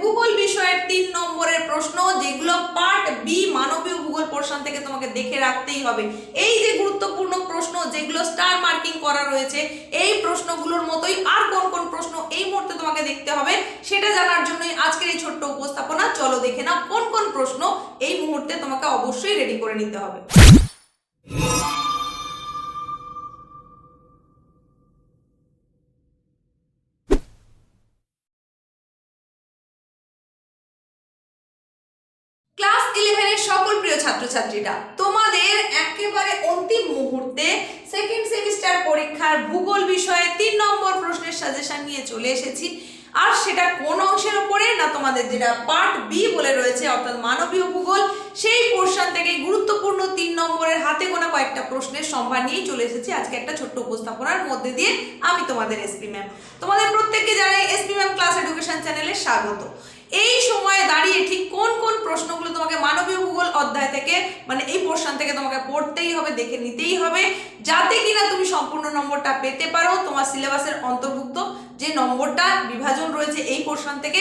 ভূগোল বিষয়ের তিন নম্বরের প্রশ্ন, যেগুলো পার্ট বি মানবীয় ভূগোল পোর্শন থেকে তোমাকে দেখে রাখতেই হবে। এই যে গুরুত্বপূর্ণ প্রশ্ন, যেগুলো স্টার মার্কিং করা রয়েছে, এই প্রশ্নগুলোর মতোই আর কোন কোন প্রশ্ন এই মুহূর্তে তোমাকে দেখতে হবে, সেটা জানার জন্যই আজকের এই ছোট্ট উপস্থাপনা। চলো দেখে না কোন কোন প্রশ্ন এই মুহূর্তে তোমাকে অবশ্যই রেডি করে নিতে হবে। ছাত্রছাত্রীরা। তোমাদের একেবারে অন্তিম মুহূর্তে সেকেন্ড সেমিস্টার পরীক্ষার ভূগোল বিষয়ে তিন নম্বর প্রশ্নের সাজেশন নিয়ে চলে এসেছি। আর সেটা কোন অংশের উপরে না তোমাদের যেটা পার্ট বি বলে রয়েছে, অর্থাৎ মানবীয় ভূগোল, সেই পোর্শন থেকে গুরুত্বপূর্ণ তিন নম্বরের হাতে গোনা কয়েকটা প্রশ্নের সম্ভার নিয়েই চলে এসেছি। আজকে একটা ছোট্ট উপস্থাপনার মধ্যে দিয়ে আমি তোমাদের এসপি ম্যাম তোমাদের প্রত্যেককে জানাই এসপি ম্যাম ক্লাস এডুকেশন চ্যানেলে স্বাগত। এই সময়ে দাঁড়িয়ে ঠিক কোন কোন প্রশ্নগুলো তোমাকে মানবীয় ভূগোল অধ্যায় থেকে মানে এই পোর্শন থেকে তোমাকে পড়তেই হবে, দেখে নিতেই হবে, যাতে কিনা তুমি সম্পূর্ণ নম্বরটা পেতে পারো, তোমার সিলেবাসের অন্তর্ভুক্ত যে নম্বরটা বিভাজন রয়েছে এই পোর্শন থেকে,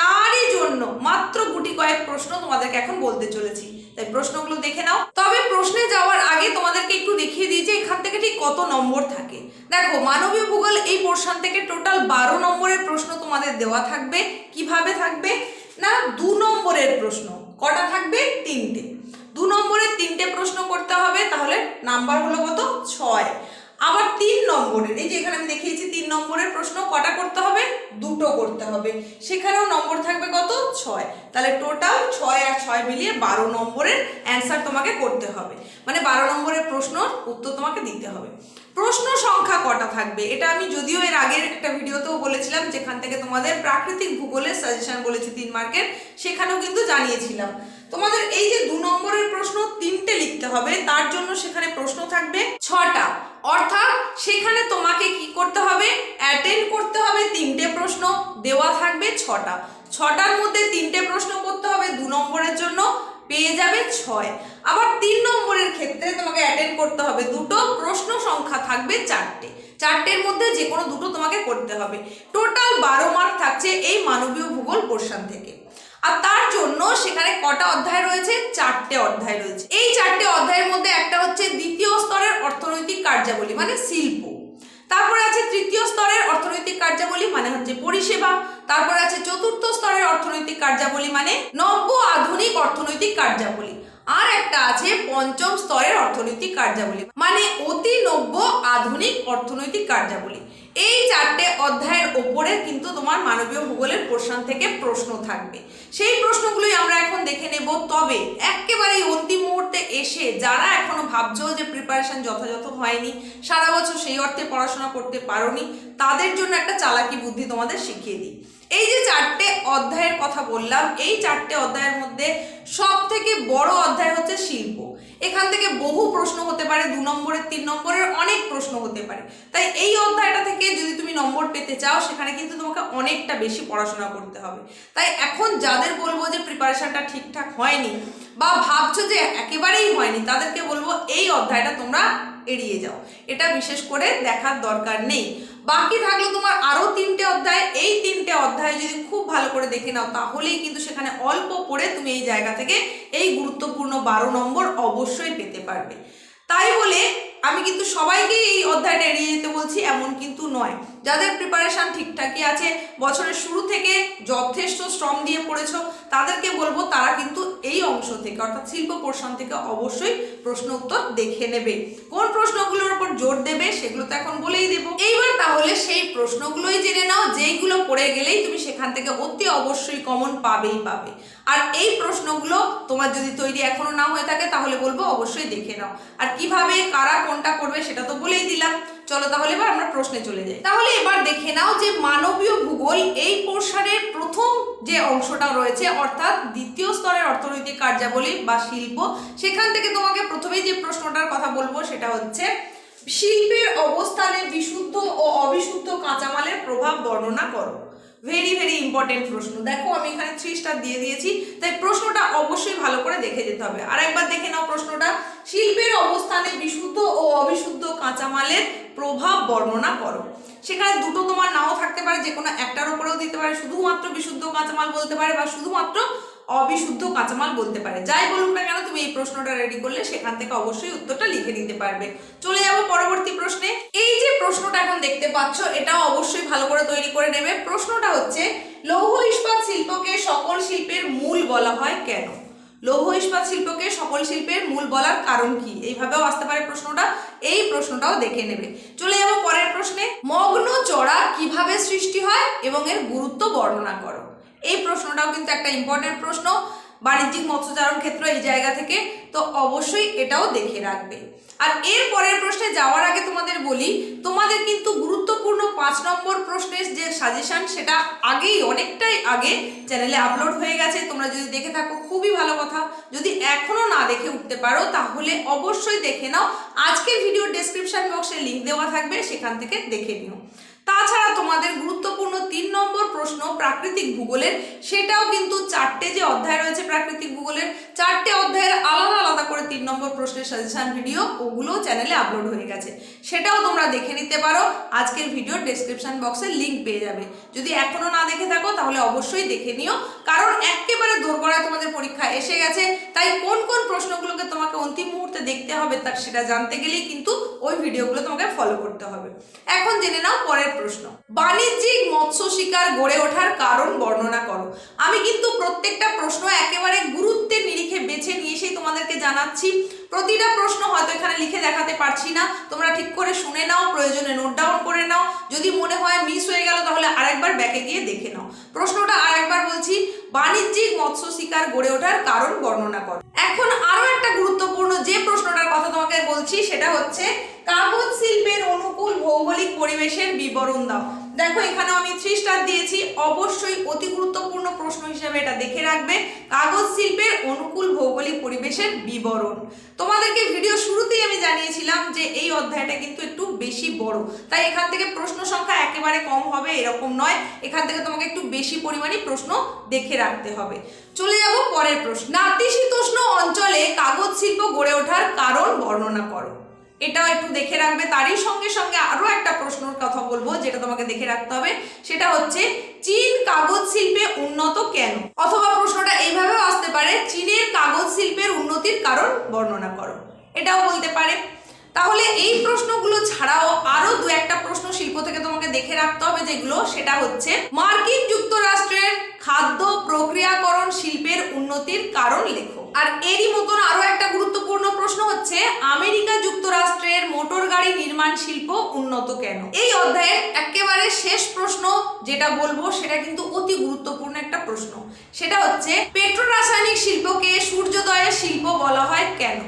তারই জন্য মাত্র গুটি কয়েক প্রশ্ন তোমাদেরকে এখন বলতে চলেছি। তাই প্রশ্নগুলো দেখে নাও। তবে প্রশ্নে যাওয়ার আগে তোমাদেরকে একটু দেখিয়ে দিই যে এখান থেকে ঠিক কত নম্বর থাকে। দেখো, মানবীয় ভূগোল এই পোর্শন থেকে টোটাল বারো নম্বরের প্রশ্ন তোমাদের দেওয়া থাকবে। কীভাবে থাকবে? না, দু নম্বরের প্রশ্ন। কটা থাকবে? তিনটে। দু নম্বরের তিনটে প্রশ্ন করতে হবে, তাহলে নাম্বার হলো কত? ছয়। আবার তিন নম্বরের, এই যে এখানে আমি নম্বরের প্রশ্ন কটা করতে হবে? দুটো করতে হবে। সেখানেও নম্বর থাকবে কত? ছয়। তাহলে টোটাল ছয় আর ছয় মিলিয়ে বারো নম্বরের অ্যান্সার তোমাকে করতে হবে। মানে বারো নম্বরের প্রশ্ন উত্তর তোমাকে দিতে হবে। প্রশ্ন সংখ্যা কটা থাকবে? এটা আমি যদিও এর আগের একটা ভিডিওতেও বলেছিলাম, যেখান থেকে তোমাদের প্রাকৃতিক ভূগোলের সাজেশন বলেছি তিন মার্কের সেখানেও কিন্তু জানিয়েছিলাম। তোমাদের এই যে দু নম্বরের লিখতে হবে। তার জন্য সেখানে প্রশ্ন থাকবে ছটা। অর্থাৎ সেখানে তোমাকে কি করতে হবে? অ্যাটেন্ড করতে হবে তিনটে প্রশ্ন। দেওয়া থাকবে ছটা। ছটার মধ্যে তিনটে প্রশ্ন করতে হবে দু নম্বরের জন্য। পেয়ে যাবে ছয়। আবার তিন নম্বরের ক্ষেত্রে তোমাকে অ্যাটেন্ড করতে হবে দুটো। প্রশ্ন সংখ্যা থাকবে চারটে। চারটের মধ্যে যে কোনো দুটো তোমাকে করতে হবে। টোটাল বারো মার্ক থাকছে এই মানবীয় ভূগোল পোর্শন থেকে। আর তার জন্য সেখানে কটা অধ্যায় রয়েছে? চারটে অধ্যায় রয়েছে। এই চারটে অধ্যায়ের মধ্যে একটা হচ্ছে দ্বিতীয় স্তরের অর্থনৈতিক কার্যাবলী মানে শিল্প। তারপরে আছে তৃতীয় স্তরের অর্থনৈতিক কার্যাবলী মানে হচ্ছে পরিষেবা। তারপরে আছে চতুর্থ স্তরের অর্থনৈতিক কার্যাবলী মানে নব্য আধুনিক অর্থনৈতিক কার্যাবলী। আর একটা আছে পঞ্চম স্তরের অর্থনৈতিক কার্যাবলী মানে অতি নব্য আধুনিক অর্থনৈতিক কার্যাবলী। এই চারটে অধ্যায়ের ওপরে কিন্তু তোমার মানবীয় ভূগোলের পোর্শন থেকে প্রশ্ন থাকবে। সেই প্রশ্নগুলোই আমরা এখন দেখে নেব। তবে একেবারেই অন্তিম মুহূর্তে এসে যারা এখনও ভাবছ যে প্রিপারেশন যথাযথ হয়নি, সারা বছর সেই অর্থে পড়াশোনা করতে পারোনি, তাদের জন্য একটা চালাকি বুদ্ধি তোমাদের শিখিয়ে দিই। এই যে চারটে অধ্যায়ের কথা বললাম, এই চারটে অধ্যায়ের মধ্যে সব থেকে বড় অধ্যায় হচ্ছে শিল্প। এখান থেকে বহু প্রশ্ন হতে পারে, দু নম্বরের, তিন নম্বরের অনেক প্রশ্ন হতে পারে। তাই এই অধ্যায়টা থেকে যদি তুমি নম্বর পেতে চাও, সেখানে কিন্তু তোমাকে অনেকটা বেশি পড়াশোনা করতে হবে। তাই এখন যাদের বলব যে প্রিপারেশনটা ঠিকঠাক হয়নি বা ভাবছ যে একেবারেই হয়নি, তাদেরকে বলব এই অধ্যায়টা তোমরা এড়িয়ে যাও। এটা বিশেষ করে দেখার দরকার নেই। বাকি থাকল তোমার আরও তিনটে অধ্যায়। এই তিনটে অধ্যায় যদি খুব ভালো করে দেখে নাও, তাহলেই কিন্তু সেখানে অল্প পড়ে তুমি এই জায়গা থেকে এই গুরুত্বপূর্ণ বারো নম্বর অবশ্যই পেতে পারবে। তাই বলে আমি কিন্তু সবাইকেই এই অধ্যায়টা এড়িয়ে যেতে বলছি, এমন কিন্তু নয়। যাদের প্রিপারেশন ঠিকঠাকই আছে, বছরের শুরু থেকে যথেষ্ট শ্রম দিয়ে পড়েছো, তাদেরকে বলব তারা কিন্তু এই অংশ থেকে, অর্থাৎ শিল্প পোর্শন থেকে অবশ্যই প্রশ্ন উত্তর দেখে নেবে। কোন প্রশ্নগুলোর উপর জোর দেবে সেগুলো তো এখন বলেই দেবো। এইবার তাহলে সেই প্রশ্নগুলোই জেনে নাও, যেইগুলো পড়ে গেলেই তুমি সেখান থেকে অতি অবশ্যই কমন পাবেই পাবে। আর এই প্রশ্নগুলো তোমার যদি তৈরি এখনও না হয়ে থাকে, তাহলে বলব অবশ্যই দেখে নাও। আর কীভাবে, কারা কোনটা করবে সেটা তো বলেই দিলাম। চলো তাহলে এবার আমরা প্রশ্নে চলে যাই। তাহলে এবার দেখে নাও যে মানবীয় ভূগোল এই পোর্শনের প্রথম যে অংশটা রয়েছে, অর্থাৎ দ্বিতীয় স্তরের অর্থনৈতিক কার্যাবলী বা শিল্প, সেখান থেকে তোমাকে প্রথমেই যে প্রশ্নটার কথা বলব সেটা হচ্ছে, শিল্পের অবস্থানে বিশুদ্ধ ও অবিশুদ্ধ কাঁচামালের প্রভাব বর্ণনা করো। ভেরি ভেরি ইম্পর্টেন্ট প্রশ্ন। দেখো, আমি এখানে থ্রি স্টার দিয়ে দিয়েছি, তাই প্রশ্নটা অবশ্যই ভালো করে দেখে যেতে হবে। আর একবার দেখে নাও প্রশ্নটা। শিল্পের অবস্থানে বিশুদ্ধ ও অবিশুদ্ধ কাঁচামালের প্রভাব বর্ণনা করো। সেখানে দুটো তোমার নাও থাকতে পারে, যে কোনো একটার উপরেও দিতে পারে, শুধুমাত্র বিশুদ্ধ কাঁচামাল বলতে পারে বা শুধুমাত্র অবিশুদ্ধ কাঁচামাল বলতে পারে। যাই বলুক না কেন, তুমি এই প্রশ্নটা রেডি করলে সেখান থেকে অবশ্যই উত্তরটা লিখে নিতে পারবে। চলে যাব পরবর্তী প্রশ্নে। এই যে প্রশ্নটা এখন দেখতে পাচ্ছ, এটাও অবশ্যই ভালো করে তৈরি করে নেবে। প্রশ্নটা হচ্ছে, লৌহ ইস্পাত শিল্পকে সকল শিল্পের মূল বলা হয় কেন? লৌহ ইস্পাত শিল্পকে সকল শিল্পের মূল বলার কারণ কি? এইভাবেও আসতে পারে প্রশ্নটা, এই প্রশ্নটাও দেখে নেবে। চলে যাব পরের প্রশ্নে। মগ্ন চড়া কীভাবে সৃষ্টি হয় এবং এর গুরুত্ব বর্ণনা করো। এই প্রশ্নটাও কিন্তু একটা ইম্পর্টেন্ট প্রশ্ন। বাণিজ্যিক মৎস্যচারণ ক্ষেত্র এই জায়গা থেকে, তো অবশ্যই এটাও দেখে রাখবে। আর এর পরের প্রশ্নে যাওয়ার আগে তোমাদের বলি, তোমাদের কিন্তু গুরুত্বপূর্ণ পাঁচ নম্বর প্রশ্নের যে সাজেশন সেটা আগেই, অনেকটাই আগে চ্যানেলে আপলোড হয়ে গেছে। তোমরা যদি দেখে থাকো খুবই ভালো কথা। যদি এখনও না দেখে উঠতে পারো, তাহলে অবশ্যই দেখে নাও। আজকের ভিডিওর ডেসক্রিপশন বক্সে লিংক দেওয়া থাকবে, সেখান থেকে দেখে নিও। তাছাড়া তোমাদের গুরুত্বপূর্ণ তিন নম্বর প্রশ্ন প্রাকৃতিক ভূগোলের। সেটাও কিন্তু চারটে যে অধ্যায় রয়েছে প্রাকৃতিক ভূগোলের, চারটে অধ্যায়ের আলাদা আলাদা করে তিন নম্বর প্রশ্নের সাজেশন ভিডিও ওগুলো চ্যানেলে আপলোড হয়ে গেছে। সেটাও তোমরা দেখে নিতে পারো। আজকের ভিডিওর ডেসক্রিপশন বক্সে লিঙ্ক পেয়ে যাবে। যদি এখনও না দেখে থাকো, তাহলে অবশ্যই দেখে নিও। কারণ একেবারে দোরগড়ায় তোমাদের পরীক্ষা এসে গেছে। তাই কোন কোন প্রশ্নগুলোকে তোমাকে অন্তিম মুহূর্তে দেখতে হবে তার সেটা জানতে গেলেই কিন্তু ওই ভিডিওগুলো তোমাকে ফলো করতে হবে। এখন জেনে নাও পরের প্রশ্ন। বাণিজ্যিক মৎস্য শিকার গড়ে ওঠার কারণ বর্ণনা করো। আমি কিন্তু প্রত্যেকটা প্রশ্ন একেবারে গুরুত্বের নিরিখে বেছে নিয়ে এসেই তোমাদেরকে জানাচ্ছি। প্রতিটা প্রশ্ন হয়তো এখানে লিখে দেখাতে পারছি না। তোমরা ঠিক করে শুনে নাও, প্রয়োজনে নোট ডাউন করে নাও। যদি মনে হয় মিস হয়ে গেল তাহলে আরেকবার ব্যাকে গিয়ে দেখে নাও। প্রশ্নটা আরেকবার বলছি। বাণিজ্যিক মৎস্য শিকার গড়ে ওঠার কারণ বর্ণনা করো। এখন আরও একটা গুরুত্বপূর্ণ যে প্রশ্নটার কথা তোমাকে বলছি, সেটা হচ্ছে, কাগজ শিল্পের অনুকূল ভৌগোলিক পরিবেশের বিবরণ দাও। দেখো, এখানে আমি থ্রি স্টার দিয়েছি। অবশ্যই অতি গুরুত্বপূর্ণ প্রশ্ন হিসেবে এটা দেখে রাখবে। কাগজ শিল্পের অনুকূল ভৌগোলিক পরিবেশের বিবরণ। তোমাদেরকে ভিডিও শুরুতেই আমি জানিয়েছিলাম যে এই অধ্যায়টা কিন্তু একটু বেশি বড়। তাই এখান থেকে প্রশ্ন সংখ্যা একেবারে কম হবে, এরকম নয়। এখান থেকে তোমাকে একটু বেশি পরিমাণে প্রশ্ন দেখে রাখতে হবে। চলে যাব পরের প্রশ্ন। নাতিশীতোষ্ণ অঞ্চলে কাগজ শিল্প গড়ে ওঠার কারণ বর্ণনা করো। এটাও একটু দেখে রাখবে। তারই সঙ্গে সঙ্গে আরও একটা প্রশ্নের কথা বলব, যেটা তোমাকে দেখে রাখতে হবে। সেটা হচ্ছে, চীন কাগজ শিল্পে উন্নত কেন? অথবা প্রশ্নটা এইভাবেও আসতে পারে, চীনের কাগজ শিল্পের উন্নতির কারণ বর্ণনা করো। এটাও বলতে পারে। তাহলে এই প্রশ্নগুলো ছাড়াও আরও দু একটা প্রশ্ন শিল্প থেকে তোমাকে দেখে রাখতে হবে, যেগুলো সেটা হচ্ছে, মার্কিন যুক্তরাষ্ট্রের খাদ্য প্রক্রিয়াকরণ শিল্পের উন্নতির কারণ লেখো আর এরই মতন আরও একটা গুরুত্বপূর্ণ প্রশ্ন হচ্ছে, আমেরিকা যুক্তরাষ্ট্রের মোটর গাড়ি নির্মাণ শিল্প উন্নত কেন? এই অধ্যায়ের একেবারে শেষ প্রশ্ন যেটা বলব, সেটা কিন্তু অতি গুরুত্বপূর্ণ একটা প্রশ্ন। সেটা হচ্ছে পেট্রো রাসায়নিক শিল্পকে সূর্যোদয়ের শিল্প বলা হয় কেন?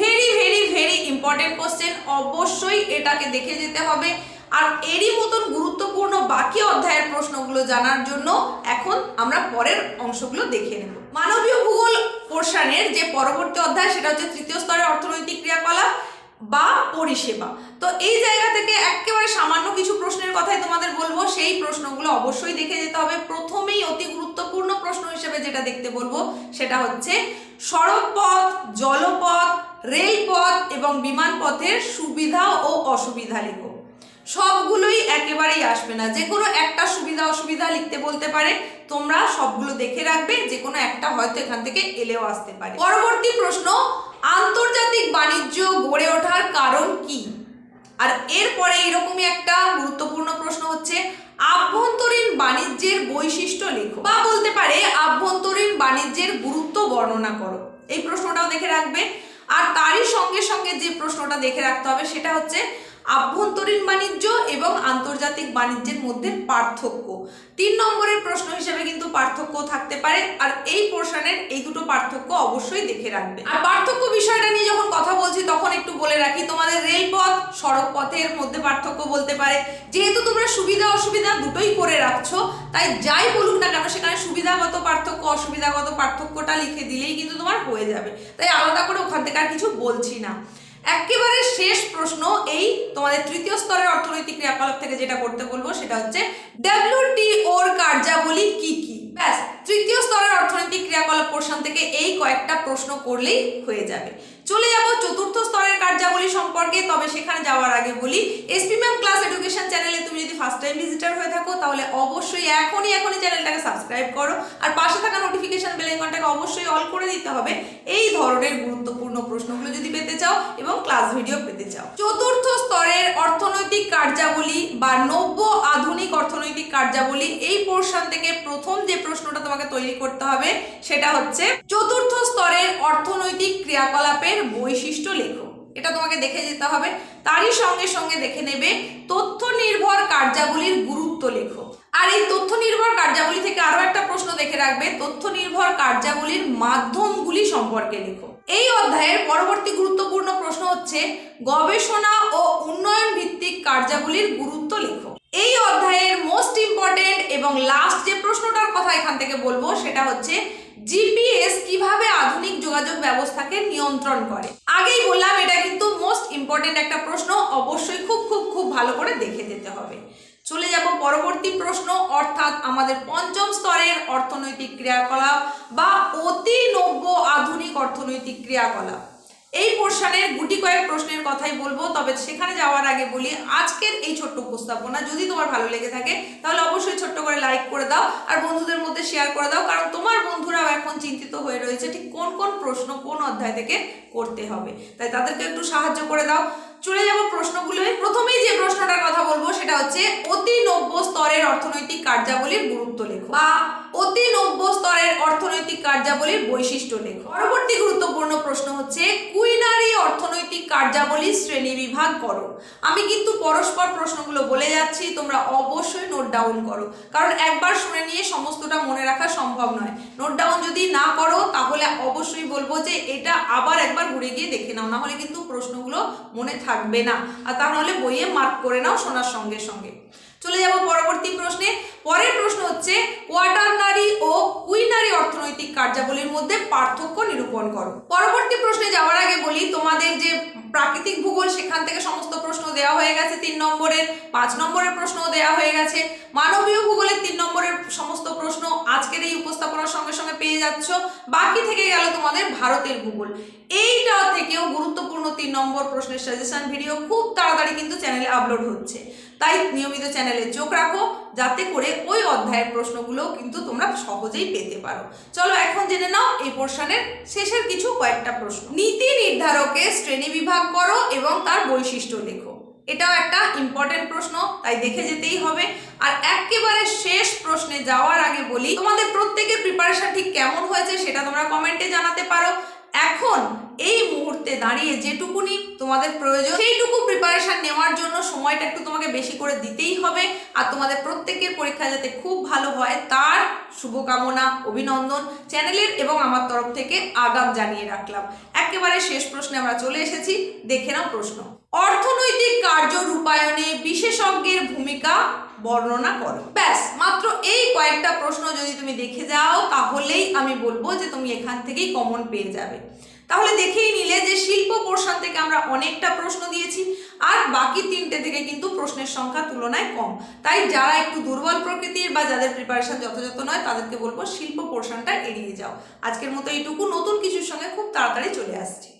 Very very very important question অবশ্যই এটাকে দেখে যেতে হবে। আর এরই মতন গুরুত্বপূর্ণ বাকি অধ্যায়ের প্রশ্নগুলো জানার জন্য এখন আমরা পরের অংশগুলো দেখে নেব। মানবীয় ভূগোল পোর্শনের যে পরবর্তী অধ্যায়, সেটা হচ্ছে তৃতীয় স্তরের অর্থনৈতিক ক্রিয়াকলাপ বা পরিষেবা। তো এই জায়গা থেকে একেবারে সামান্য কিছু প্রশ্নের কথাই তোমাদের বলব। সেই প্রশ্নগুলো অবশ্যই দেখে যেতে হবে। প্রথমেই অতি গুরুত্বপূর্ণ প্রশ্ন হিসেবে যেটা দেখতে বলব, সেটা হচ্ছে সড়কপথ, জলপথ, রেলপথ এবং বিমানপথের সুবিধা ও অসুবিধা লেখো। সবগুলোই একেবারেই আসবে না। যে কোনো একটা সুবিধা, অসুবিধা লিখতে বলতে পারে। তোমরা সবগুলো দেখে রাখবে, যে কোনো একটা হয়তো এখান থেকে এলেও আসতে পারে। পরবর্তী প্রশ্ন, আন্তর্জাতিক বাণিজ্য গড়ে ওঠার কারণ কি? আর এরপরে এরকমই একটা গুরুত্বপূর্ণ প্রশ্ন হচ্ছে, আভ্যন্তরীণ বাণিজ্যের বৈশিষ্ট্য লেখো। বা বলতে পারে, আভ্যন্তরীণ বাণিজ্যের গুরুত্ব বর্ণনা করো। এই প্রশ্নটাও দেখে রাখবে। আর তারই সঙ্গে সঙ্গে যে প্রশ্নটা দেখে রাখতে হবে, সেটা হচ্ছে আভ্যন্তরীণ বাণিজ্য এবং আন্তর্জাতিক বাণিজ্যের মধ্যে পার্থক্য। তিন নম্বরের প্রশ্ন হিসেবে কিন্তু পার্থক্য থাকতে পারে, আর এই পোর্শনের এই দুটো পার্থক্য অবশ্যই দেখে রাখবে। আর পার্থক্য বিষয়টা নিয়ে যখন কথা বলছি, তখন একটু বলে রাখি, তোমাদের রেলপথ, সড়ক পথের মধ্যে পার্থক্য বলতে পারে। যেহেতু তোমরা সুবিধা, অসুবিধা দুটোই করে রাখছো, তাই যাই বলুক না কেন, সেখানে সুবিধাগত পার্থক্য, অসুবিধাগত পার্থক্যটা লিখে দিলেই কিন্তু তোমার হয়ে যাবে। তাই আলাদা করে ওখান থেকে আর কিছু বলছি না। একেবারে শেষ প্রশ্ন এই তোমাদের তৃতীয় স্তরের অর্থনৈতিক ক্রিয়াকলাপ থেকে যেটা করতে বলব, সেটা হচ্ছে ডাব্লিউটিওর কার্যাবলী কি কি? ব্যাস, তৃতীয় স্তরের অর্থনৈতিক ক্রিয়াকলাপ পোর্শন থেকে এই কয়েকটা প্রশ্ন করলেই হয়ে যাবে। চলে যাব চতুর্থ স্তরের কার্যাবলী সম্পর্কে, তবে সেখানে যাওয়ার আগে বলি এসপি ম্যাম ক্লাস এডুকেশন চ্যানেলে তুমি যদি ফার্স্ট টাইম ভিজিটার হয়ে থাকো, তাহলে অবশ্যই এখনই এখনই চ্যানেলটাকে সাবস্ক্রাইব করো। আর পাশে থাকা নোটিফিকেশন বেল আইকনটাকে অবশ্যই অল করে দিতে হবে। এই ধরনের গুরুত্বপূর্ণ প্রশ্নগুলো যদি পেতে চাও এবং ক্লাস ভিডিও পেতে চাও। চতুর্থ স্তরের অর্থনৈতিক কার্যাবলী বা নব্য আধুনিক অর্থনৈতিক কার্যাবলী, এই পোর্শন থেকে প্রথম যে প্রশ্নটা তোমাকে তৈরি করতে হবে, সেটা হচ্ছে চতুর্থ স্তরের অর্থনৈতিক ক্রিয়াকলাপের বৈশিষ্ট্য লেখো। এটা তোমাকে দেখে যেতে হবে। তারই সঙ্গে সঙ্গে দেখে নেবে তথ্য নির্ভর কার্যাবলীর গুরুত্ব লেখো। আর এই তথ্য নির্ভর কার্যাবলী থেকে আরও একটা প্রশ্ন দেখে রাখবে, তথ্য নির্ভর কার্যাবলীর মাধ্যমগুলি সম্পর্কে লেখো। এই অধ্যায়ের পরবর্তী গুরুত্বপূর্ণ প্রশ্ন হচ্ছে গবেষণা ও উন্নয়ন ভিত্তিক কার্যাবলীর গুরুত্ব লেখো। এই অধ্যায়ের মোস্ট ইম্পর্টেন্ট এবং লাস্ট যে প্রশ্নটার কথা এখান থেকে বলব, সেটা হচ্ছে জিপিএস কীভাবে আধুনিক যোগাযোগ ব্যবস্থাকে নিয়ন্ত্রণ করে? আগেই বললাম, এটা কিন্তু মোস্ট ইম্পর্টেন্ট একটা প্রশ্ন, অবশ্যই খুব খুব খুব ভালো করে দেখে যেতে হবে। চলে যাব পরবর্তী প্রশ্ন, অর্থাৎ আমাদের পঞ্চম স্তরের অর্থনৈতিক ক্রিয়াকলাপ বা অতি নব্য আধুনিক অর্থনৈতিক ক্রিয়াকলাপ। এই পোর্শনের গুটি কয়েক প্রশ্নের কথাই বলব, তবে সেখানে যাওয়ার আগে বলি, আজকের এই ছোট্ট উপস্থাপনা যদি তোমার ভালো লেগে থাকে, তাহলে অবশ্যই ছোট্ট করে লাইক করে দাও আর বন্ধুদের মধ্যে শেয়ার করে দাও, কারণ তোমার বন্ধুরাও এখন চিন্তিত হয়ে রয়েছে ঠিক কোন কোন প্রশ্ন কোন অধ্যায় থেকে করতে হবে। তাই তাদেরকে একটু সাহায্য করে দাও। চলে যাব প্রশ্নগুলোয়। প্রথমেই যে প্রশ্নটার কথা বলব, সেটা হচ্ছে অতি নব্য স্তরের অর্থনৈতিক কার্যাবলীর গুরুত্ব লেখো বা অতি নব্য স্তরের অর্থনৈতিক কার্যাবলীর বৈশিষ্ট্য লেখো। পরবর্তী গুরুত্বপূর্ণ প্রশ্ন হচ্ছে, কুইনারি অর্থনৈতিক কার্যাবলী শ্রেণি বিভাগ করো। আমি কিন্তু পরস্পর প্রশ্নগুলো বলে যাচ্ছি, তোমরা অবশ্যই নোট ডাউন করো। কারণ একবার শুনে নিয়ে সমস্তটা মনে রাখা সম্ভব নয়। নোট ডাউন যদি না করো, তাহলে অবশ্যই বলব যে এটা আবার একবার ঘুরে গিয়ে দেখে নাও। না হলে কিন্তু প্রশ্নগুলো মনে থাকবে না। আর তাহলে বইয়ে মার্ক করে নাও সোনার সঙ্গে সঙ্গে। চলে যাব পরবর্তী প্রশ্নে। পরের প্রশ্ন হচ্ছে কোয়াটারনারি ও কুইনারি অর্থনৈতিক কার্যাবলীর মধ্যে পার্থক্য নিরূপণ করো। পরবর্তী প্রশ্নে যাওয়ার আগে বলি, তোমাদের যে প্রাকৃতিক ভূগোল, সেখান থেকে সমস্ত প্রশ্ন দেওয়া হয়ে গেছে তিন নম্বরের, পাঁচ নম্বরের প্রশ্নও দেওয়া হয়ে গেছে। মানবীয় ভূগোলের তিন নম্বরের সমস্ত প্রশ্ন আজকের এই উপস্থাপনার সঙ্গে সঙ্গে পেয়ে যাচ্ছ। বাকি থেকে গেল তোমাদের ভারতের ভূগোল। এইটা থেকেও গুরুত্বপূর্ণ তিন নম্বর প্রশ্নের সাজেশন ভিডিও খুব তাড়াতাড়ি কিন্তু চ্যানেলে আপলোড হচ্ছে। তাই নিয়মিত চ্যানেলে চোখ রাখো, যাতে করে ওই অধ্যায়ের প্রশ্নগুলো কিন্তু তোমরা সহজেই পেতে পারো। চলো এখন জেনে নাও এই পোর্শনের শেষের কিছু কয়েকটা প্রশ্ন। নীতি নির্ধারকের শ্রেণি বিভাগ করো এবং তার বৈশিষ্ট্য লেখো। এটাও একটা ইম্পর্টেন্ট প্রশ্ন, তাই দেখে যেতেই হবে। আর একেবারে শেষ প্রশ্নে যাওয়ার আগে বলি, তোমাদের প্রত্যেকের প্রিপারেশন ঠিক কেমন হয়েছে সেটা তোমরা কমেন্টে জানাতে পারো। এখন এই মুহূর্তে দাঁড়িয়ে যেটুকুনি তোমাদের প্রয়োজন, সেইটুকু প্রিপারেশন নেওয়ার জন্য সময়টা একটু তোমাকে বেশি করে দিতেই হবে আর তোমাদের প্রত্যেকের পরীক্ষা যাতে খুব ভালো হয় তার শুভকামনা, অভিনন্দন চ্যানেলের এবং আমার তরফ থেকে আগাম জানিয়ে রাখলাম। একেবারে শেষ প্রশ্নে আমরা চলে এসেছি, দেখে নাও প্রশ্ন। অর্থনৈতিক কার্য রূপায়ণে বিশেষজ্ঞের ভূমিকা বর্ণনা করো। ব্যাস, মাত্র এই কয়েকটা প্রশ্ন যদি তুমি দেখে যাও, তাহলেই আমি বলব যে তুমি এখান থেকেই কমন পেয়ে যাবে। তাহলে দেখেই নিলে যে শিল্প পোর্শন থেকে আমরা অনেকটা প্রশ্ন দিয়েছি, আর বাকি তিনটে থেকে কিন্তু প্রশ্নের সংখ্যা তুলনায় কম। তাই যারা একটু দুর্বল প্রকৃতির বা যাদের প্রিপারেশন যথাযথ নয়, তাদেরকে বলব শিল্প পোর্শনটা এড়িয়ে যাও। আজকের মতো এইটুকু। নতুন কিছুর সঙ্গে খুব তাড়াতাড়ি চলে আসছি।